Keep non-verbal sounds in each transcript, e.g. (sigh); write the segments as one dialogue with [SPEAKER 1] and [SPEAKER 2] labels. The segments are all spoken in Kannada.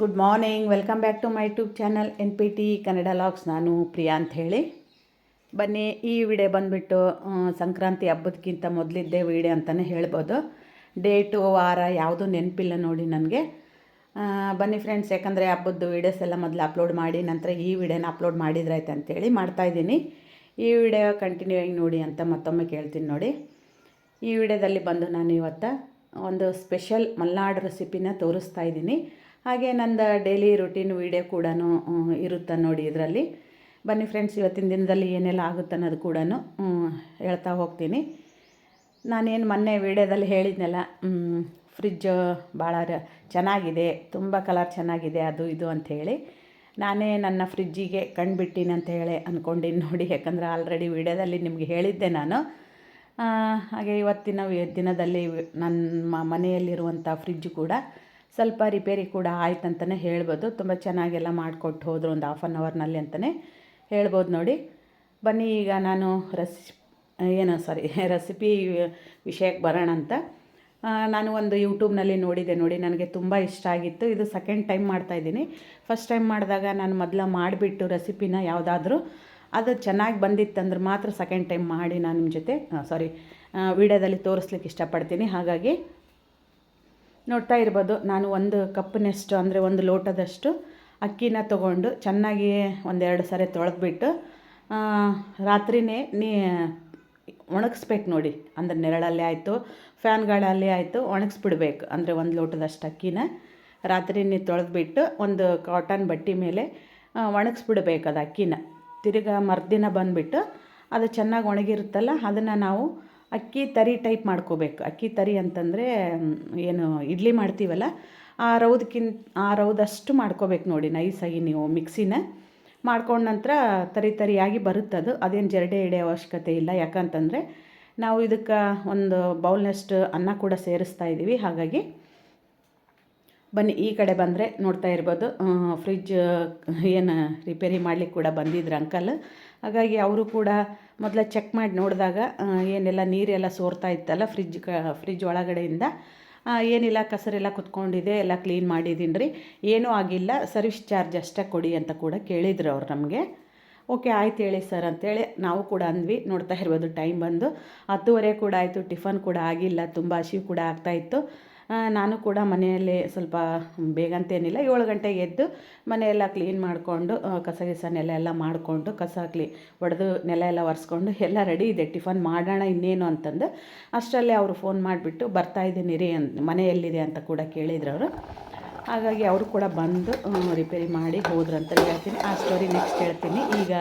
[SPEAKER 1] Good morning. Welcome back to my YouTube channel N P T Kannada vlogs. ನಾನು ಪ್ರಿಯಾ ಅಂತ ಹೇಳಿ. ಬನ್ನಿ, ಈ ವಿಡಿಯೋ ಬಂದುಬಿಟ್ಟು ಸಂಕ್ರಾಂತಿ ಹಬ್ಬದಕ್ಕಿಂತ ಮೊದಲಿದ್ದೇ ವಿಡಿಯೋ ಅಂತಲೇ ಹೇಳ್ಬೋದು. ಡೇಟು, ವಾರ, ಯಾವುದೂ ನೆನಪಿಲ್ಲ ನೋಡಿ ನನಗೆ. ಬನ್ನಿ ಫ್ರೆಂಡ್ಸ್, ಯಾಕಂದರೆ ಹಬ್ಬದ ವೀಡಿಯೋಸ್ ಎಲ್ಲ ಮೊದಲು ಅಪ್ಲೋಡ್ ಮಾಡಿ, ನಂತರ ಈ ವಿಡಿಯೋನ ಅಪ್ಲೋಡ್ ಮಾಡಿದ್ರಾಯ್ತು ಅಂತೇಳಿ ಮಾಡ್ತಾಯಿದ್ದೀನಿ ಈ ವಿಡಿಯೋ ಕಂಟಿನ್ಯೂ ಆಗಿ ನೋಡಿ ಅಂತ ಮತ್ತೊಮ್ಮೆ ಕೇಳ್ತೀನಿ ನೋಡಿ. ಈ ವಿಡಿಯೋದಲ್ಲಿ ಬಂದು ನಾನು ಇವತ್ತು ಒಂದು ಸ್ಪೆಷಲ್ ಮಲ್ನಾಡು ರೆಸಿಪಿನ ತೋರಿಸ್ತಾ ಇದ್ದೀನಿ. ಹಾಗೆ ನಂದು ಡೈಲಿ ರುಟೀನ್ ವೀಡಿಯೋ ಕೂಡ ಇರುತ್ತೆ ನೋಡಿ ಇದರಲ್ಲಿ. ಬನ್ನಿ ಫ್ರೆಂಡ್ಸ್ ಇವತ್ತಿನ ದಿನದಲ್ಲಿ ಏನೆಲ್ಲ ಆಗುತ್ತೆ ಅನ್ನೋದು ಕೂಡ ಹೇಳ್ತಾ ಹೋಗ್ತೀನಿ. ನಾನೇನು ಮೊನ್ನೆ ವೀಡಿಯೋದಲ್ಲಿ ಹೇಳಿದ್ನಲ್ಲ ಫ್ರಿಜ್ ಭಾಳ ಚೆನ್ನಾಗಿದೆ, ತುಂಬ ಕಲರ್ ಚೆನ್ನಾಗಿದೆ, ಅದು ಇದು ಅಂಥೇಳಿ ನಾನೇ ನನ್ನ ಫ್ರಿಜ್ಜಿಗೆ ಕಣ್ಬಿಟ್ಟಿನಿ ಅಂತ ಹೇಳಿ ಅಂದ್ಕೊಂಡಿನಿ ನೋಡಿ, ಯಾಕಂದರೆ ಆಲ್ರೆಡಿ ವೀಡಿಯೋದಲ್ಲಿ ನಿಮಗೆ ಹೇಳಿದ್ದೆ ನಾನು. ಹಾಗೆ ಇವತ್ತಿನ ದಿನದಲ್ಲಿ ನನ್ನ ಮನೆಯಲ್ಲಿರುವಂಥ ಫ್ರಿಜ್ ಕೂಡ ಸ್ವಲ್ಪ ರಿಪೇರಿ ಕೂಡ ಆಯ್ತು ಅಂತಲೇ ಹೇಳ್ಬೋದು. ತುಂಬ ಚೆನ್ನಾಗೆಲ್ಲ ಮಾಡಿಕೊಟ್ಟು ಹೋದರು ಒಂದು ಹಾಫ್ ಆನ್ ಅವರ್ನಲ್ಲಿ ಅಂತಲೇ ಹೇಳ್ಬೋದು ನೋಡಿ. ಬನ್ನಿ ಈಗ ನಾನು ರೆಸಿ ಏನು ಸಾರಿ ರೆಸಿಪಿ ವಿಷಯಕ್ಕೆ ಬರೋಣ ಅಂತ. ನಾನು ಒಂದು ಯೂಟ್ಯೂಬ್ನಲ್ಲಿ ನೋಡಿದೆ ನೋಡಿ, ನನಗೆ ತುಂಬ ಇಷ್ಟ ಆಗಿತ್ತು. ಇದು ಸೆಕೆಂಡ್ ಟೈಮ್ ಮಾಡ್ತಾಯಿದ್ದೀನಿ ಫಸ್ಟ್ ಟೈಮ್ ಮಾಡಿದಾಗ ನಾನು ಮೊದಲು ಮಾಡಿಬಿಟ್ಟು ರೆಸಿಪಿನ ಯಾವುದಾದ್ರೂ ಅದು ಚೆನ್ನಾಗಿ ಬಂದಿತ್ತಂದ್ರೆ ಮಾತ್ರ ಸೆಕೆಂಡ್ ಟೈಮ್ ಮಾಡಿ ನಾನು ನಿಮ್ಮ ಜೊತೆ ಸಾರಿ ವಿಡಿಯೋದಲ್ಲಿ ತೋರಿಸ್ಲಿಕ್ಕೆ ಇಷ್ಟಪಡ್ತೀನಿ. ಹಾಗಾಗಿ ನೋಡ್ತಾ ಇರ್ಬೋದು, ನಾನು ಒಂದು ಕಪ್ನಷ್ಟು ಅಂದರೆ ಒಂದು ಲೋಟದಷ್ಟು ಅಕ್ಕಿನ ತೊಗೊಂಡು ಚೆನ್ನಾಗಿ ಒಂದೆರಡು ಸರಿ ತೊಳೆದ್ಬಿಟ್ಟು ರಾತ್ರಿನೇ ನೀ, ಒಣಗಿಸ್ಬೇಕು ನೋಡಿ. ಅಂದರೆ ನೆರಳಲ್ಲೇ ಆಯಿತು, ಫ್ಯಾನ್ಗಳಲ್ಲಿ ಆಯಿತು, ಒಣಗಿಸ್ಬಿಡ್ಬೇಕು. ಅಂದರೆ ಒಂದು ಲೋಟದಷ್ಟು ಅಕ್ಕಿನ ರಾತ್ರಿನೇ ತೊಳೆದ್ಬಿಟ್ಟು ಒಂದು ಕಾಟನ್ ಬಟ್ಟೆ ಮೇಲೆ ಒಣಗಿಸ್ಬಿಡ್ಬೇಕು ಅದು ಅಕ್ಕಿನ. ತಿರ್ಗಾ ಮರುದಿನ ಬಂದುಬಿಟ್ಟು ಅದು ಚೆನ್ನಾಗಿ ಒಣಗಿರುತ್ತಲ್ಲ, ಅದನ್ನು ನಾವು ಅಕ್ಕಿ ತರಿ ಟೈಪ್ ಮಾಡ್ಕೋಬೇಕು. ಅಕ್ಕಿ ತರಿ ಅಂತಂದರೆ ಏನು ಇಡ್ಲಿ ಮಾಡ್ತೀವಲ್ಲ, ಆ ರೌದಕ್ಕಿಂತ ಆ ರೌದಷ್ಟು ಮಾಡ್ಕೋಬೇಕು ನೋಡಿ ನೈಸಾಗಿ ನೀವು ಮಿಕ್ಸಿನ. ಮಾಡ್ಕೊಂಡ ನಂತರ ತರಿ ತರಿಯಾಗಿ ಬರುತ್ತದು ಅದೇನು ಜರಡೆ ಎಡೆ ಅವಶ್ಯಕತೆ ಇಲ್ಲ. ಯಾಕಂತಂದರೆ, ನಾವು ಇದಕ್ಕೆ ಒಂದು ಬೌಲ್ನಷ್ಟು ಅನ್ನ ಕೂಡ ಸೇರಿಸ್ತಾ ಇದ್ದೀವಿ ಹಾಗಾಗಿ ಬನ್ನಿ, ಈ ಕಡೆ ಬಂದರೆ ನೋಡ್ತಾ ಇರ್ಬೋದು. ಫ್ರಿಜ್ ಏನು ರಿಪೇರಿ ಮಾಡ್ಲಿಕ್ಕೆ ಕೂಡ ಬಂದಿದ್ರು ಅಂಕಲ್ ಹಾಗಾಗಿ ಅವರು ಕೂಡ ಮೊದಲು ಚೆಕ್ ಮಾಡಿ ನೋಡಿದಾಗ ಏನೆಲ್ಲ ನೀರೆಲ್ಲ ಸೋರ್ತಾ ಇತ್ತಲ್ಲ ಫ್ರಿಜ್ ಕ ಫ್ರಿಜ್ ಒಳಗಡೆಯಿಂದ ಏನಿಲ್ಲ, ಕಸರೆಲ್ಲ ಕುತ್ಕೊಂಡಿದೆ, ಎಲ್ಲ ಕ್ಲೀನ್ ಮಾಡಿದ್ದೀನಿ ರೀ ಏನೂ ಆಗಿಲ್ಲ ಸರ್ವಿಸ್ ಚಾರ್ಜ್ ಅಷ್ಟೇ ಕೊಡಿ ಅಂತ ಕೂಡ ಕೇಳಿದ್ರು ಅವ್ರು ನಮಗೆ. ಓಕೆ, ಆಯ್ತು ಹೇಳಿ ಸರ್ ಅಂತೇಳಿ ನಾವು ಕೂಡ ಅಂದ್ವಿ. ನೋಡ್ತಾ ಇರ್ಬೋದು ಟೈಮ್ ಬಂದು ಹತ್ತುವರೆ ಕೂಡ ಆಯಿತು, ಟಿಫನ್ ಕೂಡ ಆಗಿಲ್ಲ, ತುಂಬ ಹಸಿವು ಕೂಡ ಆಗ್ತಾಯಿತ್ತು ನಾನು ಕೂಡ ಮನೆಯಲ್ಲಿ ಸ್ವಲ್ಪ ಬೇಗ ಅಂತೇನಿಲ್ಲ ಏಳು ಗಂಟೆಗೆ ಎದ್ದು ಮನೆಯೆಲ್ಲ ಕ್ಲೀನ್ ಮಾಡಿಕೊಂಡು ಕಸ ಗಿಸ ನೆಲ ಎಲ್ಲ ಮಾಡಿಕೊಂಡು ಕಸ ಕ್ಲೀ ಒಡೆದು ನೆಲ ಎಲ್ಲ ಒರೆಸ್ಕೊಂಡು ಎಲ್ಲ ರೆಡಿ ಇದೆ. ಟಿಫನ್ ಮಾಡೋಣ ಇನ್ನೇನು ಅಂತಂದು ಅಷ್ಟರಲ್ಲೇ ಅವರು ಫೋನ್ ಮಾಡಿಬಿಟ್ಟು ಬರ್ತಾ ಇದ್ದೀನಿ ರೀ ಅಂತ ಮನೆಯಲ್ಲಿದೆ ಅಂತ ಕೂಡ ಕೇಳಿದ್ರು ಅವರು. ಹಾಗಾಗಿ ಅವರು ಕೂಡ ಬಂದು ರಿಪೇರಿ ಮಾಡಿ ಹೋದ್ರು ಅಂತ ಹೇಳ್ತೀನಿ. ಆ ಸ್ಟೋರಿ ನೆಕ್ಸ್ಟ್ ಹೇಳ್ತೀನಿ. ಈಗ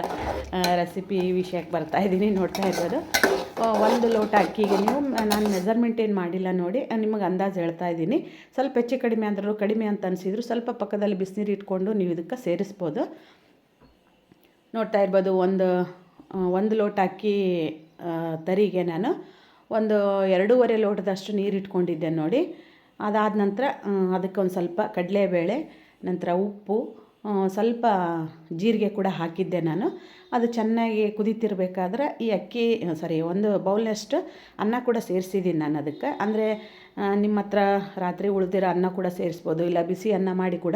[SPEAKER 1] ರೆಸಿಪಿ ವಿಷಯಕ್ಕೆ ಬರ್ತಾ ಇದ್ದೀನಿ ನೋಡ್ತಾ ಇರ್ಬೋದು ಆ, ಒಂದು ಲೋಟ ಅಕ್ಕಿಗೆ ನೀವು ನಾನು ಮೆಜರ್ಮೆಂಟ್ ಏನು ಮಾಡಿಲ್ಲ ನೋಡಿ ನಿಮಗೆ ಅಂದಾಜು ಹೇಳ್ತಾ ಇದ್ದೀನಿ. ಸ್ವಲ್ಪ ಹೆಚ್ಚು ಕಡಿಮೆ ಅಂದರೂ ಕಡಿಮೆ ಅಂತ ಅನಿಸಿದ್ರು, ಸ್ವಲ್ಪ ಪಕ್ಕದಲ್ಲಿ ಬಿಸಿನೀರು ಇಟ್ಕೊಂಡು ನೀವು ಇದಕ್ಕೆ ಸೇರಿಸ್ಬೋದು. ನೋಡ್ತಾ ಇರ್ಬೋದು, ಒಂದು ಒಂದು ಲೋಟ ಅಕ್ಕಿ ತರಿಗೆ ನಾನು ಒಂದು ಎರಡೂವರೆ ಲೋಟದಷ್ಟು ನೀರು ಇಟ್ಕೊಂಡಿದ್ದೆ ನೋಡಿ. ಅದಾದ ನಂತರ ಅದಕ್ಕೆ ಒಂದು ಸ್ವಲ್ಪ ಕಡಲೆಬೇಳೆ, ನಂತರ ಉಪ್ಪು ಸ್ವಲ್ಪ ಜೀರಿಗೆ ಕೂಡ ಹಾಕಿದ್ದೆ ನಾನು. ಅದು ಚೆನ್ನಾಗಿ ಕುದೀತಿರ್ಬೇಕಾದ್ರೆ ಈ ಅಕ್ಕಿ ಸಾರಿ ಒಂದು ಬೌಲ್ನಷ್ಟು ಅನ್ನ ಕೂಡ ಸೇರಿಸಿದ್ದೀನಿ ನಾನು ಅದಕ್ಕೆ. ಅಂದರೆ ನಿಮ್ಮ ಹತ್ರ ರಾತ್ರಿ ಉಳಿದಿರೋ ಅನ್ನ ಕೂಡ ಸೇರಿಸ್ಬೋದು, ಇಲ್ಲ ಬಿಸಿ ಅನ್ನ ಮಾಡಿ ಕೂಡ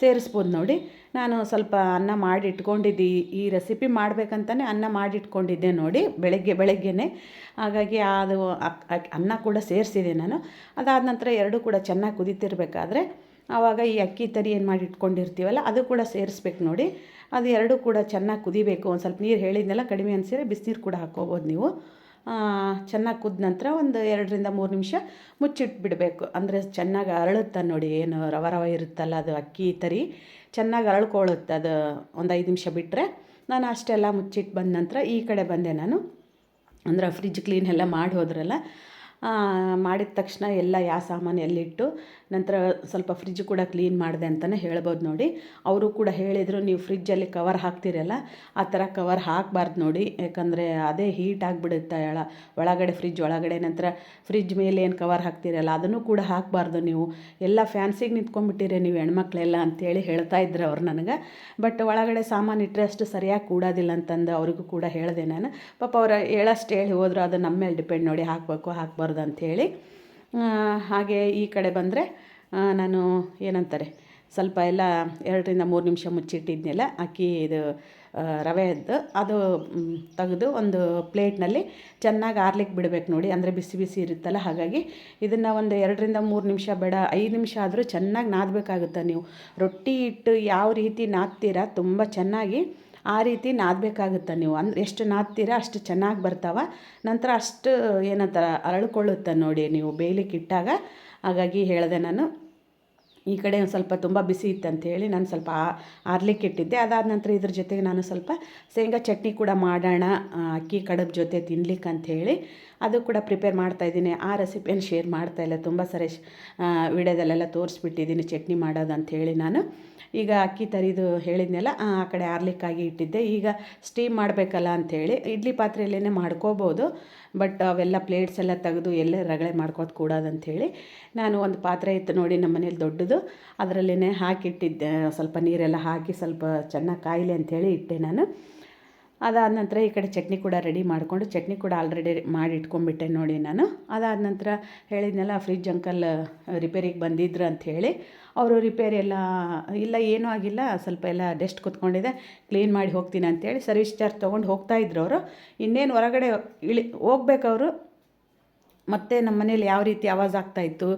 [SPEAKER 1] ಸೇರಿಸ್ಬೋದು ನೋಡಿ. ನಾನು ಸ್ವಲ್ಪ ಅನ್ನ ಮಾಡಿ ಇಟ್ಕೊಂಡಿದ್ದೆ ಈ- ರೆಸಿಪಿ ಮಾಡಬೇಕಂತಲೇ ಅನ್ನ ಮಾಡಿ ಇಟ್ಕೊಂಡಿದ್ದೆ ನೋಡಿ, ಬೆಳಗ್ಗೆ, ಬೆಳಗ್ಗೆನೇ. ಹಾಗಾಗಿ ಅದು ಅನ್ನ ಕೂಡ ಸೇರಿಸಿದೆ ನಾನು. ಅದಾದ ನಂತರ ಎರಡೂ ಕೂಡ ಚೆನ್ನಾಗಿ ಕುದೀತಿರ್ಬೇಕಾದ್ರೆ ಆವಾಗ ಈ ಅಕ್ಕಿ ತರಿ ಏನು ಮಾಡಿ ಇಟ್ಕೊಂಡಿರ್ತೀವಲ್ಲ, ಅದು ಕೂಡ ಸೇರಿಸ್ಬೇಕು ನೋಡಿ. ಅದು ಎರಡೂ ಕೂಡ ಚೆನ್ನಾಗಿ ಕುದಿಬೇಕು. ಒಂದು ಸ್ವಲ್ಪ ನೀರು ಹೇಳಿದ್ನೆಲ್ಲ, ಕಡಿಮೆ ಅನಿಸಿದ್ರೆ ಬಿಸಿನೀರು ಕೂಡ ಹಾಕ್ಕೋಬೋದು ನೀವು. ಚೆನ್ನಾಗಿ ಕುದ್ದ ನಂತರ ಒಂದು ಎರಡರಿಂದ ಮೂರು ನಿಮಿಷ ಮುಚ್ಚಿಟ್ಬಿಡಬೇಕು ಅಂದರೆ ಚೆನ್ನಾಗಿ ಅರಳುತ್ತೆ ನೋಡಿ, ಏನು ರವ ರವ ಇರುತ್ತಲ್ಲ ಅದು ಅಕ್ಕಿ ತರಿ. ಚೆನ್ನಾಗಿ ಅರಳ್ಕೊಳ್ಳುತ್ತೆ ಅದು ಒಂದು ಐದು ನಿಮಿಷ ಬಿಟ್ಟರೆ ನಾನು ಅಷ್ಟೆಲ್ಲ ಮುಚ್ಚಿಟ್ಟು ಬಂದ ನಂತರ ಈ ಕಡೆ ಬಂದೆ ನಾನು. ಅಂದ್ರೆ ಫ್ರಿಜ್ ಕ್ಲೀನ್ ಎಲ್ಲ ಮಾಡಿ ಹೋದ್ರಲ್ಲ ಮಾಡಿದ ತಕ್ಷಣ ಎಲ್ಲ ಯಾವ ಸಾಮಾನು ಎಲ್ಲಿಟ್ಟು ನಂತರ ಸ್ವಲ್ಪ ಫ್ರಿಜ್ ಕೂಡ ಕ್ಲೀನ್ ಮಾಡಿದೆ ಅಂತಲೇ ಹೇಳ್ಬೋದು ನೋಡಿ. ಅವರು ಕೂಡ ಹೇಳಿದರು, ನೀವು ಫ್ರಿಜ್ಜಲ್ಲಿ ಕವರ್ ಹಾಕ್ತಿರಲ್ಲ, ಆ ಥರ ಕವರ್ ಹಾಕಬಾರ್ದು ನೋಡಿ. ಯಾಕಂದರೆ ಅದೇ ಹೀಟ್ ಆಗಿಬಿಡುತ್ತೆ ಹೇಳ ಒಳಗಡೆ ಫ್ರಿಜ್ ಒಳಗಡೆ ನಂತರ ಫ್ರಿಜ್ ಮೇಲೆ ಏನು ಕವರ್ ಹಾಕ್ತಿರಲ್ಲ, ಅದನ್ನು ಕೂಡ ಹಾಕಬಾರ್ದು ನೀವು. ಎಲ್ಲ ಫ್ಯಾನ್ಸಿಗೆ ನಿಂತ್ಕೊಂಡ್ಬಿಟ್ಟಿರಿ ನೀವು ಹೆಣ್ಮಕ್ಳೆಲ್ಲ ಅಂತೇಳಿ ಹೇಳ್ತಾ ಇದ್ರು ಅವ್ರು ನನಗೆ. ಬಟ್ ಒಳಗಡೆ ಸಾಮಾನು ಇಟ್ಟರೆ ಅಷ್ಟು ಸರಿಯಾಗಿ ಕೂಡೋದಿಲ್ಲ ಅಂತಂದು ಅವ್ರಿಗೂ ಕೂಡ ಹೇಳಿದೆ ನಾನು. ಪಾಪ ಅವ್ರು ಹೇಳಷ್ಟು ಹೇಳಿ ಹೋದರು, ಅದು ನಮ್ಮ ಮೇಲೆ ಡಿಪೆಂಡ್ ನೋಡಿ, ಹಾಕಬೇಕು, ಹಾಕಬಾರ್ದು ಅಂಥೇಳಿ ಹಾಗೆ ಈ ಕಡೆ ಬಂದರೆ ನಾನು ಏನಂತಾರೆ, ಸ್ವಲ್ಪ ಎಲ್ಲ ಎರಡರಿಂದ ಮೂರು ನಿಮಿಷ ಮುಚ್ಚಿಟ್ಟಿದ್ನೆಲ್ಲ, ಅಕ್ಕಿ ಇದು ರವೆಯದ್ದು, ಅದು ತೆಗೆದು ಒಂದು ಪ್ಲೇಟ್ನಲ್ಲಿ ಚೆನ್ನಾಗಿ ಆರ್ಲಿಕ್ಕೆ ಬಿಡಬೇಕು ನೋಡಿ, ಅಂದರೆ ಬಿಸಿ ಬಿಸಿ ಇರುತ್ತಲ್ಲ, ಹಾಗಾಗಿ ಇದನ್ನು ಒಂದು ಎರಡರಿಂದ ಮೂರು ನಿಮಿಷ, ಬೇಡ, ಐದು ನಿಮಿಷ ಆದರೂ ಚೆನ್ನಾಗಿ ನಾದಬೇಕಾಗುತ್ತೆ ನೀವು. ರೊಟ್ಟಿ ಹಿಟ್ಟು ಯಾವ ರೀತಿ ನಾದ್ತೀರಾ, ತುಂಬ ಚೆನ್ನಾಗಿ ಆ ರೀತಿ ನಾದಬೇಕಾಗುತ್ತೆ ನೀವು. ಅಂದ್ರೆ ಎಷ್ಟು ನಾದ್ತೀರ ಅಷ್ಟು ಚೆನ್ನಾಗಿ ಬರ್ತಾವೆ. ನಂತರ ಅಷ್ಟು ಏನಂತಾರೆ ಅರಳ್ಕೊಳ್ಳುತ್ತೆ ನೋಡಿ ನೀವು ಬೇಯಲಿಕ್ಕೆ ಇಟ್ಟಾಗ. ಹಾಗಾಗಿ ಹೇಳಿದೆ ನಾನು ಈ ಕಡೆ ಒಂದು ಸ್ವಲ್ಪ ತುಂಬ ಬಿಸಿ ಇತ್ತು ಹೇಳಿ ನಾನು ಸ್ವಲ್ಪ ಆರ್ಲಿಕ್ಕೆ ಇಟ್ಟಿದ್ದೆ. ಅದಾದ ನಂತರ ಇದ್ರ ಜೊತೆಗೆ ನಾನು ಸ್ವಲ್ಪ ಶೇಂಗಾ ಚಟ್ನಿ ಕೂಡ ಮಾಡೋಣ ಅಕ್ಕಿ ಕಡಬ್ ಜೊತೆ ತಿನ್ಲಿಕ್ಕೆ ಹೇಳಿ ಅದು ಕೂಡ ಪ್ರಿಪೇರ್ ಮಾಡ್ತಾ ಇದ್ದೀನಿ. ಆ ರೆಸಿಪಿಯನ್ನು ಶೇರ್ ಮಾಡ್ತಾ ಇಲ್ಲ, ತುಂಬ ಸರಿ ವಿಡಿಯೋದಲ್ಲೆಲ್ಲ ತೋರಿಸ್ಬಿಟ್ಟಿದ್ದೀನಿ ಚಟ್ನಿ ಮಾಡೋದು ಹೇಳಿ ನಾನು. ಈಗ ಅಕ್ಕಿ ತರಿದು ಹೇಳಿದ್ನೆಲ್ಲ, ಆ ಕಡೆ ಆರ್ಲಿಕ್ಕಾಗಿ ಇಟ್ಟಿದ್ದೆ. ಈಗ ಸ್ಟೀಮ್ ಮಾಡಬೇಕಲ್ಲ ಅಂಥೇಳಿ ಇಡ್ಲಿ ಪಾತ್ರೆಯಲ್ಲೇ ಮಾಡ್ಕೋಬೋದು, ಬಟ್ ಅವೆಲ್ಲ ಪ್ಲೇಟ್ಸ್ ಎಲ್ಲ ತೆಗೆದು ಎಲ್ಲೇ ರಗಳೆ ಮಾಡ್ಕೋತ ಕೂಡೋದಂಥೇಳಿ ನಾನು ಒಂದು ಪಾತ್ರೆ ಇತ್ತು ನೋಡಿ ನಮ್ಮ ಮನೇಲಿ ದೊಡ್ಡದು ಅದರಲ್ಲೇ ಹಾಕಿಟ್ಟಿದ್ದೆ. ಸ್ವಲ್ಪ ನೀರೆಲ್ಲ ಹಾಕಿ ಸ್ವಲ್ಪ ಚೆನ್ನಾಗಿ ಕಾಯಿಲೆ ಅಂಥೇಳಿ ಇಟ್ಟೆ ನಾನು. ಅದಾದ ನಂತರ ಈ ಕಡೆ ಚಟ್ನಿ ಕೂಡ ರೆಡಿ ಮಾಡಿಕೊಂಡು, ಚಟ್ನಿ ಕೂಡ ಆಲ್ರೆಡಿ ಮಾಡಿ ಇಟ್ಕೊಂಡ್ಬಿಟ್ಟೆ ನೋಡಿ ನಾನು. ಅದಾದ ನಂತರ ಹೇಳಿದ್ನಲ್ಲ, ಫ್ರಿಜ್ ಅಂಕಲ್ ರಿಪೇರಿಗೆ ಬಂದಿದ್ರು ಅಂಥೇಳಿ. ಅವರು ರಿಪೇರಿ ಎಲ್ಲ, ಇಲ್ಲ ಏನೂ ಆಗಿಲ್ಲ, ಸ್ವಲ್ಪ ಎಲ್ಲ ಡೆಸ್ಟ್ ಕುತ್ಕೊಂಡಿದೆ. ಕ್ಲೀನ್ ಮಾಡಿ ಹೋಗ್ತೀನಿ ಅಂತೇಳಿ ಸರ್ವಿಸ್ ಚಾರ್ಜ್ ತೊಗೊಂಡು ಹೋಗ್ತಾಯಿದ್ರು ಅವರು. ಇನ್ನೇನು ಹೊರಗಡೆ ಇಳಿ ಹೋಗ್ಬೇಕವರು ಮತ್ತು ನಮ್ಮ ಮನೇಲಿ ಯಾವ ರೀತಿ ಆವಾಜ್ ಆಗ್ತಾಯಿತ್ತು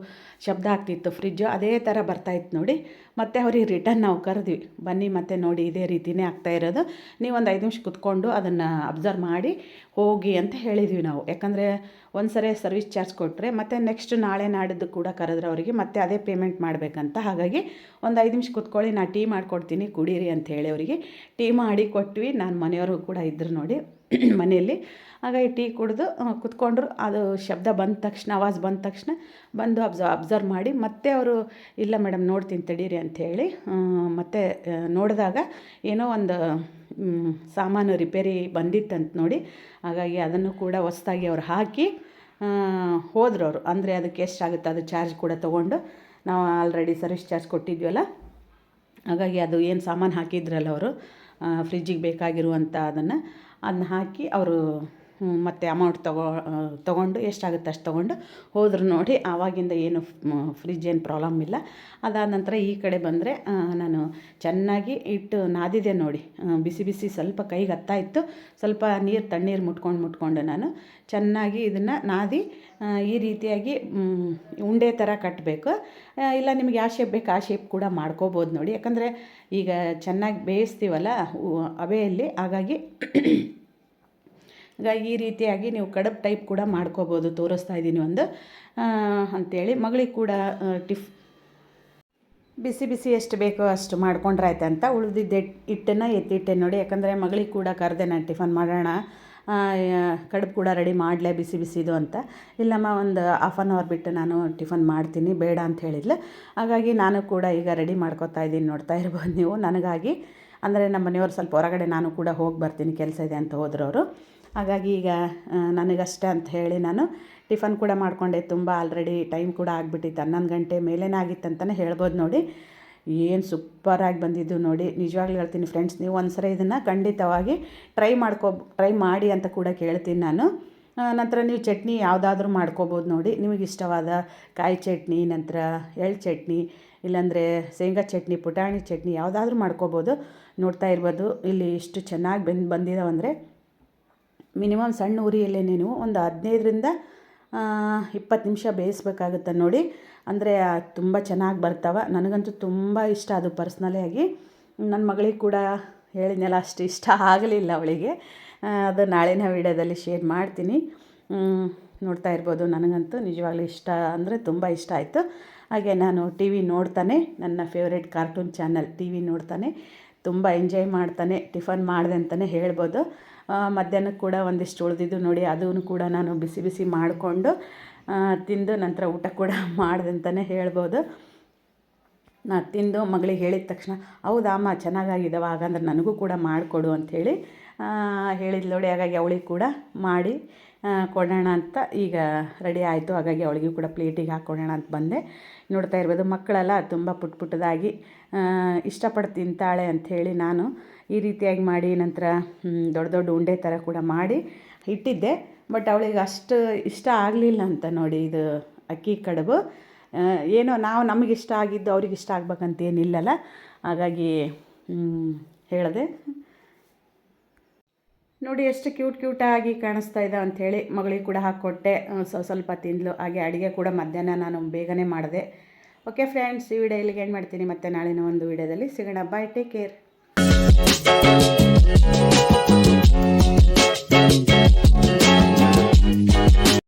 [SPEAKER 1] ಶಬ್ದ ಆಗ್ತಿತ್ತು ಫ್ರಿಜ್ಜು ಅದೇ ಥರ ಬರ್ತಾಯಿತ್ತು ನೋಡಿ. ಮತ್ತು ಅವ್ರಿಗೆ ರಿಟರ್ನ್ ನಾವು ಕರೆದ್ವಿ. ಬನ್ನಿ ಮತ್ತೆ ನೋಡಿ ಇದೇ ರೀತಿಯೇ ಆಗ್ತಾ ಇರೋದು. ನೀವು ಒಂದು ಐದು ನಿಮಿಷ ಕುತ್ಕೊಂಡು ಅದನ್ನು ಅಬ್ಸರ್ವ್ ಮಾಡಿ ಹೋಗಿ ಅಂತ ಹೇಳಿದ್ವಿ ನಾವು. ಯಾಕಂದರೆ ಒಂದು ಸರಿ ಸರ್ವಿಸ್ ಚಾರ್ಜ್ ಕೊಟ್ಟರೆ ಮತ್ತು ನೆಕ್ಸ್ಟ್ ನಾಳೆ ನಾಡಿದ್ದು ಕೂಡ ಕರೆದ್ರೆ ಅವರಿಗೆ ಮತ್ತೆ ಅದೇ ಪೇಮೆಂಟ್ ಮಾಡಬೇಕಂತ. ಹಾಗಾಗಿ ಒಂದು ಐದು ನಿಮಿಷ ಕುತ್ಕೊಳ್ಳಿ ನಾನು ಟೀ ಮಾಡಿಕೊಡ್ತೀನಿ ಕುಡೀರಿ ಅಂತ ಹೇಳಿ ಅವರಿಗೆ. ಟೀ ಮಾಡಿ ಕೊಟ್ವಿ ನಾನು ಮನೆಯವರು ಕೂಡ ಇದ್ದರು ನೋಡಿ (clears throat) ಮನೆಯಲ್ಲಿ. ಹಾಗಾಗಿ ಟೀ ಕುಡಿದು ಕುತ್ಕೊಂಡ್ರು. ಅದು ಶಬ್ದ ಬಂದ ತಕ್ಷಣ ಆವಾಜ್ ಬಂದ ತಕ್ಷಣ ಬಂದು ಅಬ್ಸ ಅಬ್ಸರ್ವ್ ಮಾಡಿ ಮತ್ತೆ ಅವರು ಇಲ್ಲ ಮೇಡಮ್ ನೋಡ್ತೀನಿ ತಡೀರಿ ಅಂಥೇಳಿ ಮತ್ತೆ ಆ, ನೋಡಿದಾಗ ಏನೋ ಒಂದು ಸಾಮಾನು ರಿಪೇರಿ ಬಂದಿತ್ತಂತ ನೋಡಿ. ಹಾಗಾಗಿ ಅದನ್ನು ಕೂಡ ಹೊಸ್ದಾಗಿ ಅವ್ರು ಹಾಕಿ ಹೋದರು ಅವರು. ಅಂದರೆ ಅದಕ್ಕೆ ಎಷ್ಟಾಗುತ್ತೆ, ಅದು ಚಾರ್ಜ್ ಕೂಡ ತೊಗೊಂಡು. ನಾವು ಆಲ್ರೆಡಿ ಸರ್ವಿಸ್ ಚಾರ್ಜ್ ಕೊಟ್ಟಿದ್ವಲ್ಲ. ಹಾಗಾಗಿ ಅದು ಏನು ಸಾಮಾನು ಹಾಕಿದ್ರಲ್ಲ ಅವರು ಫ್ರಿಜ್ಜಿಗೆ ಬೇಕಾಗಿರುವಂಥ ಅದನ್ನು, ಅದನ್ನ ಹಾಕಿ ಅವರು ಮತ್ತು ಅಮೌಂಟ್ ತಗೋ ತೊಗೊಂಡು, ಎಷ್ಟಾಗುತ್ತೆ ಅಷ್ಟು ತೊಗೊಂಡು ಹೋದ್ರು ನೋಡಿ, ಆವಾಗಿಂದ ಏನು ಫ್ರಿಜ್ ಏನು ಪ್ರಾಬ್ಲಮ್ ಇಲ್ಲ. ಅದಾದ ನಂತರ ಈ ಕಡೆ ಬಂದರೆ ನಾನು ಚೆನ್ನಾಗಿ ಇಟ್ಟು ನಾದಿದೆ ನೋಡಿ. ಬಿಸಿ ಬಿಸಿ ಸ್ವಲ್ಪ ಕೈಗೆ ಹತ್ತಾ ಇತ್ತು. ಸ್ವಲ್ಪ ನೀರು, ತಣ್ಣೀರು ಮುಟ್ಕೊಂಡು ಮುಟ್ಕೊಂಡು ನಾನು ಚೆನ್ನಾಗಿ ಇದನ್ನು ನಾದಿ ಈ ರೀತಿಯಾಗಿ ಉಂಡೆ ಥರ ಕಟ್ಟಬೇಕು ಇಲ್ಲ ನಿಮ್ಗೆ ಯಾವ ಶೇಪ್ ಬೇಕು ಆ ಶೇಪ್ ಕೂಡ ಮಾಡ್ಕೋಬೋದು ನೋಡಿ. ಯಾಕಂದರೆ ಈಗ ಚೆನ್ನಾಗಿ ಬೇಯಿಸ್ತೀವಲ್ಲ ಅವೆಯಲ್ಲಿ ಹಬೆಯಲ್ಲಿ ಹಾಗಾಗಿ ಈ ರೀತಿಯಾಗಿ ನೀವು ಕಡುಬು ಟೈಪ್ ಕೂಡ ಮಾಡ್ಕೋಬೋದು, ತೋರಿಸ್ತಾ ಇದ್ದೀನಿ ಒಂದು. ಅಂಥೇಳಿ ಮಗಳಿಗೆ ಕೂಡ ಟಿಫ್ ಬಿಸಿ ಬಿಸಿ ಎಷ್ಟು ಬೇಕೋ ಅಷ್ಟು ಮಾಡ್ಕೊಂಡ್ರೆ ಅಂತ ಉಳಿದಿದ್ದೆ ಹಿಟ್ಟನ್ನು ಎತ್ತಿಟ್ಟೆ ನೋಡಿ. ಯಾಕಂದರೆ ಮಗಳಿಗೆ ಕೂಡ ಕರೆದೆ ನಾನು ಟಿಫನ್ ಮಾಡೋಣ ಕಡುಬು ಕೂಡ ರೆಡಿ ಮಾಡಲೇ ಬಿಸಿ ಬಿಸಿದು ಅಂತ. ಇಲ್ಲಮ್ಮ, ಒಂದು ಹಾಫ್ ಆನ್ ಅವರ್ ಬಿಟ್ಟು ನಾನು ಟಿಫನ್ ಮಾಡ್ತೀನಿ, ಬೇಡ ಅಂತ ಹೇಳಿದ್ಲು. ಹಾಗಾಗಿ ನಾನು ಕೂಡ ಈಗ ರೆಡಿ ಮಾಡ್ಕೊತಾ ಇದ್ದೀನಿ ನೋಡ್ತಾ ಇರ್ಬೋದು ನೀವು. ನನಗಾಗಿ, ಅಂದರೆ ನಮ್ಮ ಮನೆಯವರು ಸ್ವಲ್ಪ ಹೊರಗಡೆ ನಾನು ಕೂಡ ಹೋಗಿ ಬರ್ತೀನಿ, ಕೆಲಸ ಇದೆ ಅಂತ ಹೋದ್ರವರು. ಹಾಗಾಗಿ ಈಗ ನನಗಷ್ಟೇ ಅಂತ ಹೇಳಿ ನಾನು ಟಿಫನ್ ಕೂಡ ಮಾಡಿಕೊಂಡೆ. ತುಂಬ ಆಲ್ರೆಡಿ ಟೈಮ್ ಕೂಡ ಆಗಿಬಿಟ್ಟಿತ್ತು. ಹನ್ನೊಂದು ಗಂಟೆ ಮೇಲೇನೇ ಆಗಿತ್ತು ಅಂತಲೇ ಹೇಳ್ಬೋದು ನೋಡಿ. ಏನು ಸೂಪರಾಗಿ ಬಂದಿದ್ದು ನೋಡಿ. ನಿಜವಾಗ್ಲೂ ಹೇಳ್ತೀನಿ ಫ್ರೆಂಡ್ಸ್ ನೀವು ಒಂದು ಸರಿ ಇದನ್ನು ಖಂಡಿತವಾಗಿ ಟ್ರೈ ಮಾಡ್ಕೊ ಟ್ರೈ ಮಾಡಿ ಅಂತ ಕೂಡ ಕೇಳ್ತೀನಿ ನಾನು. ನಂತರ ನೀವು ಚಟ್ನಿ ಯಾವುದಾದ್ರೂ ಮಾಡ್ಕೋಬೋದು ನೋಡಿ. ನಿಮಗೆ ಇಷ್ಟವಾದ ಕಾಯಿ ಚಟ್ನಿ, ನಂತರ ಎಳ್ಳು ಚಟ್ನಿ, ಇಲ್ಲಾಂದರೆ ಶೇಂಗಾ ಚಟ್ನಿ, ಪುಟಾಣಿ ಚಟ್ನಿ ಯಾವುದಾದ್ರೂ ಮಾಡ್ಕೋಬೋದು. ನೋಡ್ತಾ ಇರ್ಬೋದು. ಇಲ್ಲಿ ಇಷ್ಟು ಚೆನ್ನಾಗಿ ಬೆಂದು ಬಂದಿದ್ದಾವಂದರೆ ಮಿನಿಮಮ್ ಸಣ್ಣ ಉರಿಯಲ್ಲೇ ನೀವು ಒಂದು ಹದಿನೈದರಿಂದ ಇಪ್ಪತ್ತು ನಿಮಿಷ ಬೇಯಿಸ್ಬೇಕಾಗುತ್ತೆ ನೋಡಿ. ಅಂದರೆ ತುಂಬ ಚೆನ್ನಾಗಿ ಬರ್ತಾವೆ. ನನಗಂತೂ ತುಂಬ ಇಷ್ಟ ಅದು ಪರ್ಸ್ನಲಿಯಾಗಿ ನನ್ನ ಮಗಳಿಗೆ ಕೂಡ ಹೇಳಿದ್ನಲ್ಲ, ಅಷ್ಟು ಇಷ್ಟ ಆಗಲಿಲ್ಲ ಅವಳಿಗೆ. ಅದು ನಾಳಿನ ವೀಡಿಯೋದಲ್ಲಿ ಶೇರ್ ಮಾಡ್ತೀನಿ. ನೋಡ್ತಾ ಇರ್ಬೋದು. ನನಗಂತೂ ನಿಜವಾಗ್ಲೂ ಇಷ್ಟ ಅಂದರೆ ತುಂಬ ಇಷ್ಟ ಆಯಿತು. ಹಾಗೆ ನಾನು ಟಿ ವಿ ನೋಡ್ತಾನೆ. ನನ್ನ favourite cartoon channel T V ನೋಡ್ತಾನೆ. ತುಂಬ ಎಂಜಾಯ್ ಮಾಡ್ತಾನೆ. ಟಿಫನ್ ಮಾಡಿದೆ ಅಂತಲೇ ಹೇಳ್ಬೋದು. ಮಧ್ಯಾಹ್ನಕ್ಕೆ ಕೂಡ ಒಂದಿಷ್ಟು ಉಳಿದಿದ್ದು ನೋಡಿ ಅದನ್ನು ಕೂಡ ನಾನು ಬಿಸಿ ಬಿಸಿ ಮಾಡಿಕೊಂಡು ತಿಂದು ನಂತರ ಊಟ ಕೂಡ (laughs) ಮಾಡಿದೆ ಅಂತಲೇ ಹೇಳ್ಬೋದು. ನಾ ತಿಂದು ಮಗಳಿಗೆ ಹೇಳಿದ ತಕ್ಷಣ ಹೌದಮ್ಮ ಚೆನ್ನಾಗಾಗಿದ್ದಾವ, ಹಾಗಂದ್ರೆ ನನಗೂ ಕೂಡ ಮಾಡಿಕೊಡು ಅಂಥೇಳಿ ಹೇಳಿದ್ಲು ನೋಡಿ, ಹಾಗಾಗಿ ಅವಳಿಗೆ ಕೂಡ ಮಾಡಿ ಕೊಡೋಣ ಅಂತ ಈಗ ರೆಡಿ ಆಯಿತು. ಹಾಗಾಗಿ ಅವಳಿಗೂ ಕೂಡ ಪ್ಲೇಟಿಗೆ ಹಾಕ್ಕೊಡೋಣ ಅಂತ ಬಂದೆ. ನೋಡ್ತಾ ಇರ್ಬೋದು. ಮಕ್ಕಳೆಲ್ಲ ತುಂಬ ಪುಟ್ ಪುಟ್ಟದಾಗಿ ಇಷ್ಟಪಟ್ಟು ತಿಂತಾಳೆ ಅಂಥೇಳಿ ನಾನು ಈ ರೀತಿಯಾಗಿ ಮಾಡಿ, ನಂತರ ದೊಡ್ಡ ದೊಡ್ಡ ಉಂಡೆ ಥರ ಕೂಡ ಮಾಡಿ ಇಟ್ಟಿದ್ದೆ. ಬಟ್ ಅವಳಿಗೆ ಅಷ್ಟು ಇಷ್ಟ ಆಗಲಿಲ್ಲ ಅಂತ ನೋಡಿ ಇದು ಅಕ್ಕಿ ಕಡುಬು. ಏನೋ ನಾವು ನಮಗೆ ಇಷ್ಟ ಆಗಿದ್ದು ಅವ್ರಿಗೆ ಇಷ್ಟ ಆಗ್ಬೇಕಂತೇನಿಲ್ಲಲ್ಲ ಹಾಗಾಗಿ ಹೇಳಿದೆ. ನೋಡಿ ಎಷ್ಟು ಕ್ಯೂಟ್ ಕ್ಯೂಟಾಗಿ ಕಾಣಿಸ್ತಾ ಇದೆ ಅಂಥೇಳಿ ಮಗಳಿಗೆ ಕೂಡ ಹಾಕ್ಕೊಟ್ಟೆ. ಸ್ವಲ್ಪ ತಿಂದ್ಲು. ಹಾಗೆ ಅಡುಗೆ ಕೂಡ ಮಧ್ಯಾಹ್ನ ನಾನು ಬೇಗನೆ ಮಾಡಿದೆ. ಓಕೆ ಫ್ರೆಂಡ್ಸ್ ಈ ವಿಡಿಯೋ ಇಲ್ಲಿಗೆ ಏನು ಮಾಡ್ತೀನಿ. ಮತ್ತೆ ನಾಳಿನ ಒಂದು ವಿಡಿಯೋದಲ್ಲಿ ಸಿಗೋಣ. Bye take care